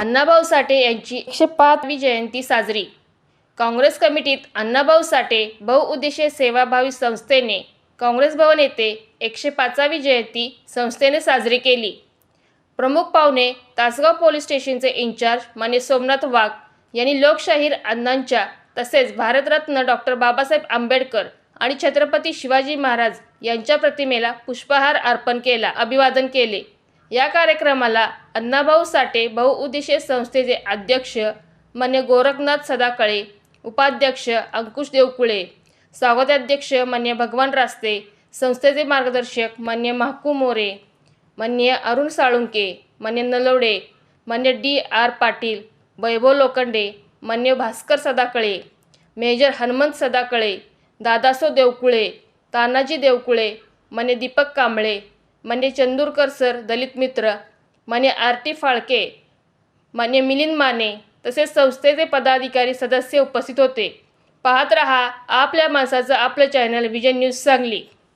अण्णाभाऊ साठे यांची एकशे पाचवी जयंती साजरी. काँग्रेस कमिटीत अण्णाभाऊ साठे बहुउद्देशीय सेवाभावी संस्थेने काँग्रेस भवन येथे एकशे पाचावी जयंती संस्थेने साजरी केली. प्रमुख पाहुणे तासगाव पोलीस स्टेशनचे इंचार्ज माने सोमनाथ वाघ यांनी लोकशाहीर अण्णांच्या तसेच भारतरत्न डॉक्टर बाबासाहेब आंबेडकर आणि छत्रपती शिवाजी महाराज यांच्या प्रतिमेला पुष्पहार अर्पण केला अभिवादन केले. या कार्यक्रमाला अण्णाभाऊ साठे बहुउद्देशीय संस्थेचे अध्यक्ष मान्य गोरखनाथ सदाकळे उपाध्यक्ष अंकुश देवकुळे स्वागताध्यक्ष मान्य भगवान रास्ते संस्थेचे मार्गदर्शक मान्य महाकू मोरे मान्य अरुण साळुंके मान्य नलवडे मान्य डी आर पाटील वैभव लोखंडे मान्य भास्कर सदाकळे मेजर हनुमंत सदाकळे दादासो देवकुळे तानाजी देवकुळे मान्य दीपक कांबळे मान्य चंदूरकर सर दलित मित्र मान्य आर टी फाळके मान्य मिलिंद माने तसेच संस्थेचे पदाधिकारी सदस्य उपस्थित होते. पाहत रहा आपल्या माणसाचं आपलं चॅनल विजय न्यूज सांगली.